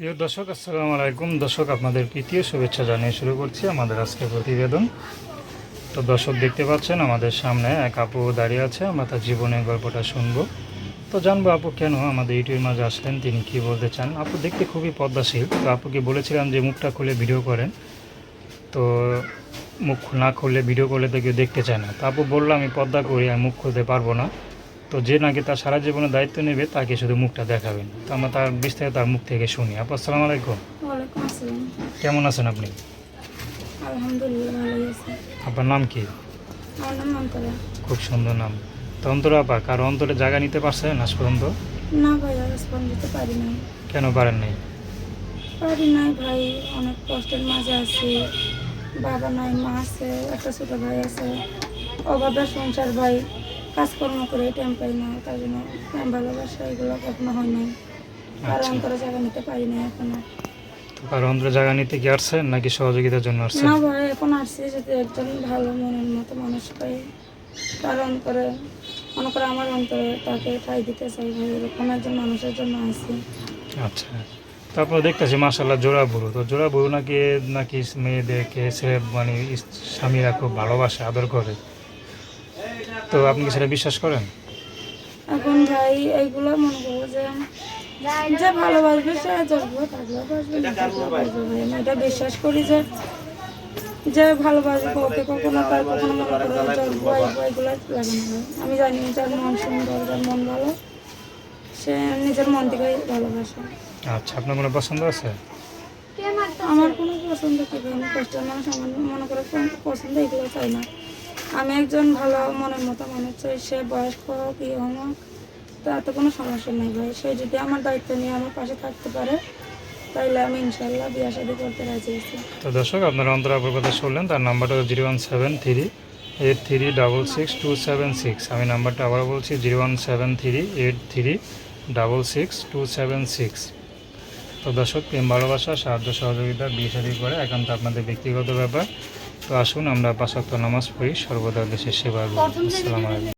প্রিয় দর্শক, আসসালামু আলাইকুম। দর্শক, আপনাদের তৃতীয় শুভেচ্ছা জানিয়ে শুরু করছি আমাদের আজকে প্রতিবেদন। তো দর্শক, দেখতে পাচ্ছেন আমাদের সামনে এক আপু দাঁড়িয়ে আছে, আমরা তার জীবনের গল্পটা শুনব। তো জানব আপু কেন আমাদের ইউটিউবের মাঝে আসলেন, তিনি কি বলতে চান? আপু দেখতে খুবই পদ্মাশীল। তো আপুকে বলেছিলাম যে, মুখটা খুলে ভিডিও করেন। তো মুখ না খুললে ভিডিও করলে তো কেউ দেখতে চায় না। তো আপু বলল, আমি পদ্মা করি, আমি মুখ খুলতে পারব না। তো যে নাকি তার সারা জীবনের দায়িত্ব নেবে তাকে শুধু মুখটা দেখাবেন। তো আমরা তার বিস্তারিত তার মুখ থেকে শুনি। আপু আসসালামু আলাইকুম। কেমন আছেন আপনি? আপনার নাম কি? খুব সুন্দর নাম। তো অন্তর আপা কারও অন্তরে জায়গা নিতে পারছেন আজ পর্যন্ত? না ভাই দিতে পারি নাই। কেন পারেন নাই? পারি নাই ভাই অনেক কষ্টের মাঝে আছি। বাবা নাই মা আছে একটা ছোট ভাই আছে। অভাবের সংসার ভাই। কাজকর্ম করে টাইম পাই না তার জন্য প্রেম ভালোবাসা এগুলো কখনো হয় নাই। আর আচ্ছা। অন্তরে জায়গা নিতে পারি নাই এখনও। জায়গা নিতে কি আসছেন নাকি সহযোগিতার জন্য আসছেন না ভাই এখন আসছি একজন ভালো মনের মতো মানুষ পাই। তার অন্তরে মনে করে আমার অন্তরে তাকে ঠাই দিতে চাই ভাই এরকম একজন মানুষের জন্য আসি আচ্ছা। তারপর দেখতেছি মাসাল্লাহ জোড়া বুড়ো তো জোড়া বুড়ো নাকি নাকি মেয়েদেরকে ছেলে মানে স্বামীরা খুব ভালোবাসে আদর করে? তো আপনি কি সেটা বিশ্বাস করেন? এখন ভাই এইগুলো মনে করব যে যে ভালোবাসবে সে জগবো থাকলেও বাসবে এটা বিশ্বাস করি যে যে ভালোবাসবো ওকে কখনো তার কখনো মনে করো জগবো আইবো এগুলো লাগে না। আমি জানি যার মন সুন্দর যার মন ভালো। সে নিজের মন থেকেই ভালোবাসে। আচ্ছা আপনার কোনো পছন্দ আছে? আমার কোনো পছন্দ কি? আমি কষ্টের মানুষ আমার মনে করে কোন পছন্দ এগুলো চাই না। আমি একজন ভালো মনের মতো মানুষ চাই সে বয়স্ক হোক, ই হোক তাতে কোনো সমস্যা নেই ভাই। সে যদি আমার দায়িত্ব নিয়ে আমার পাশে থাকতে পারে, তাইলে আমি ইনশাল্লাহ বিয়ে শাদি করতে রাজি আছি। তো দর্শক, আপনারা অন্তরাপুর কথা শুনলেন, তার নাম্বারটা zero one seven three eight three double six two seven six. আমি নাম্বারটা আবার বলছি, zero one seven three eight three double six two seven six. তো দর্শক, প্রেম, ভালোবাসা, সাহায্য, সহযোগিতা, বিয়ে শাদী করে একান্ত আপনাদের ব্যক্তিগত ব্যাপার। তো আসুন আমরা পাঁচক্ত নামাজ পড়ি সর্বদা দেশের সেবা করি। আসসালামু আলাইকুম।